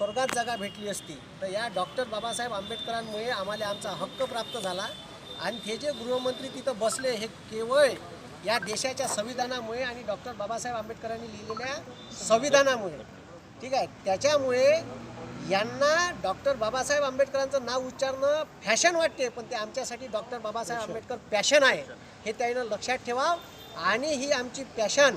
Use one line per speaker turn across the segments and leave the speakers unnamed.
वर्गात जागा भेटली असती तर या डॉक्टर बाबासाहेब आंबेडकरांमुळे आम्हाला आमचा हक्क प्राप्त झाला. आणि हे जे गृहमंत्री तिथं बसले हे केवळ या देशाच्या संविधानामुळे आणि डॉक्टर बाबासाहेब आंबेडकरांनी लिहिलेल्या संविधानामुळे. ठीक आहे? त्याच्यामुळे यांना डॉक्टर बाबासाहेब आंबेडकरांचं नाव उच्चारणं फॅशन वाटते पण ते आमच्यासाठी डॉक्टर बाबासाहेब आंबेडकर पॅशन आहे. हे त्यानं लक्षात ठेवा. आणि ही आमची पॅशन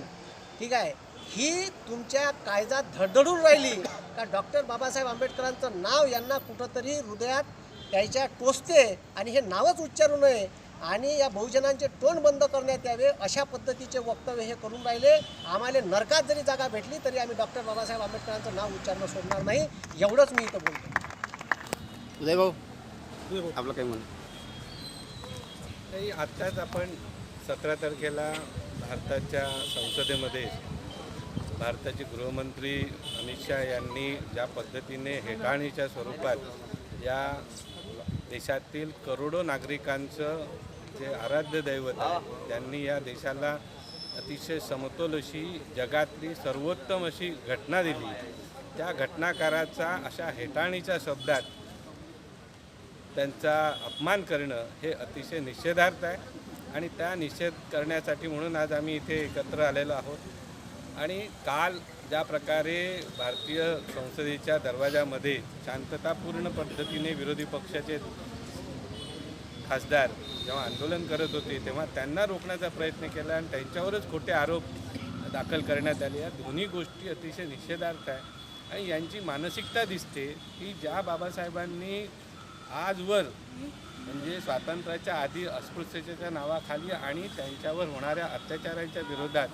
ठीक आहे? ही तुमच्या काळजात धडधडून राहिली. का डॉक्टर बाबासाहेब आंबेडकरांचं नाव यांना कुठंतरी हृदयात त्याच्या टोचते आणि हे नावच उच्चारू नये आणि या बहुजनांचे तोंड बंद करण्यात यावे अशा पद्धतीचे वक्तव्य हे करून राहिले. आम्हाला नरकात जरी जागा भेटली तरी आम्ही डॉक्टर बाबासाहेब आंबेडकरांचं नाव उच्चारणं सोडणार नाही. एवढंच मी इथं बोलतो.
उदय भाऊ आपलं काही म्हण
नाही आत्ताच आपण सतरा तारखेला भारताच्या संसदेमध्ये भारताचे गृहमंत्री अमित शहा यांनी ज्या पद्धतीने हेटाळणीच्या स्वरूपात या देशातील करोडो नागरिकांचं जे आराध्य दैवत आहे त्यांनी या देशाला अतिशय समतोल अशी जगातली सर्वोत्तम अशी घटना दिली. त्या घटनाकाराचा अशा हेटाळणीच्या शब्दात त्यांचा अपमान करणं हे अतिशय निषेधार्थ आहे. आणि त्या निषेध करण्यासाठी म्हणून आज आम्ही इथे एकत्र आलेलो आहोत. आणि काल ज्या प्रकारे भारतीय संसदेच्या दरवाजामध्ये शांततापूर्ण पद्धतीने विरोधी पक्षाचे खासदार जेव्हा आंदोलन करत होते तेव्हा त्यांना रोखण्याचा प्रयत्न केला आणि त्यांच्यावरच खोटे आरोप दाखल करण्यात आले. या दोन्ही गोष्टी अतिशय निषेधार्थ आहे. आणि यांची मानसिकता दिसते की ज्या बाबासाहेबांनी आजवर म्हणजे स्वातंत्र्याच्या आधी अस्पृश्यतेच्या नावाखाली आणि त्यांच्यावर होणाऱ्या अत्याचारांच्या विरोधात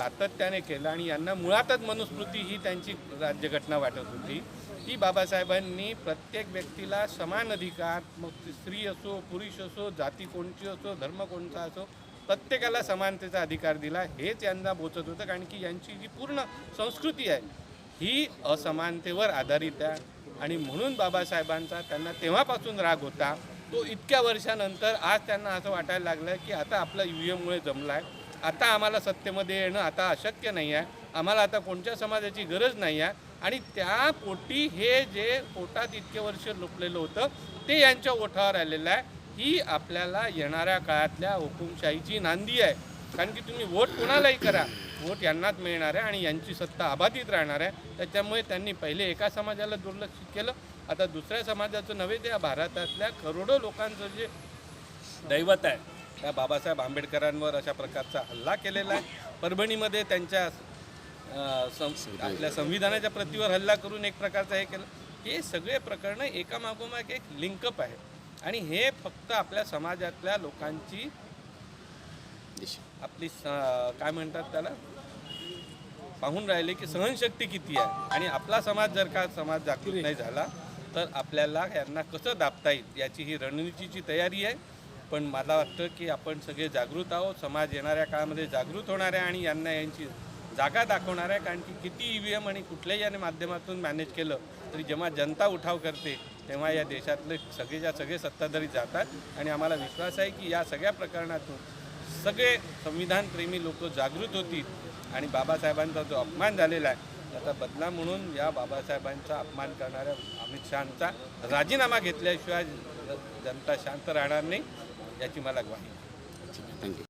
सातत्याने केलं आणि यांना मुळातच मनुस्मृती ही त्यांची राज्यघटना वाटत होती. की बाबासाहेबांनी प्रत्येक व्यक्तीला समान अधिकार मग स्त्री असो पुरुष असो जाती कोणची असो धर्म कोणता असो प्रत्येकाला समानतेचा अधिकार दिला. हेच यांना बोचत होतं कारण की यांची जी पूर्ण संस्कृती आहे ही असमानतेवर आधारित आहे. आणि म्हणून बाबासाहेबांचा त्यांना तेव्हापासून राग होता. तो इतक्या वर्षानंतर आज त्यांना असं वाटायला लागलं की आता आपला यू एममुळे जमला आहे आता आम्हाला सत्तेमध्ये येणं आता अशक्य नाही आहे. आम्हाला आता कोणत्या समाजाची गरज नाही आहे. आणि त्या पोटी हे जे पोटात इतके वर्ष लुपलेलं होतं ते यांच्या ओठावर आलेलं आहे. ही आपल्याला येणाऱ्या काळातल्या हुकुमशाहीची नांदी आहे. कारण की तुम्ही वोट कोणालाही करा. वोट यांनाच मिळणार आहे आणि यांची सत्ता अबाधित राहणार आहे. त्याच्यामुळे त्यांनी पहिले एका समाजाला दुर्लक्षित केलं. आता दुसऱ्या समाजाचं नव्हे त्या भारतातल्या करोडो लोकांचं जे दैवत आहे त्या बाबासाहेब आंबेडकरांवर अशा प्रकारचा हल्ला केलेला आहे. परभणीमध्ये त्यांच्या सं आपल्या संविधानाच्या प्रतिवर हल्ला करून एक प्रकारचं हे केलं. हे सगळे प्रकरणं एकामागोमाग एक लिंकअप आहे. आणि हे फक्त आपल्या समाजातल्या लोकांची आपली स काय म्हणतात त्याला? पाहून राहिले की सहनशक्ती किती आहे. आणि आपला समाज जर का समाज जागृत नाही झाला तर आपल्याला यांना कसं दाबता येईल याची ही रणनीतीची तयारी आहे. पण मला वाटतं की आपण सगळे जागृत आहोत. समाज येणाऱ्या काळामध्ये जागृत होणार आहे आणि यांना यांची जागा दाखवणार आहे कारण की किती ई व्ही एम आणि कुठल्याही याने माध्यमातून मॅनेज केलं तरी जेव्हा जनता उठाव करते तेव्हा या देशातले सगळेच्या सगळे सत्ताधारी जातात. आणि आम्हाला विश्वास आहे की या सगळ्या प्रकरणातून सगळे संविधानप्रेमी लोक जागृत होतील. आणि बाबासाहेबांचा जो अपमान झालेला आहे त्याचा बदला म्हणून या बाबासाहेबांचा अपमान करणाऱ्या अमित शहांचा राजीनामा घेतल्याशिवाय जनता शांत राहणार नाही. याची मला ग्वाही आहे.
ठीक आहे थँक्यू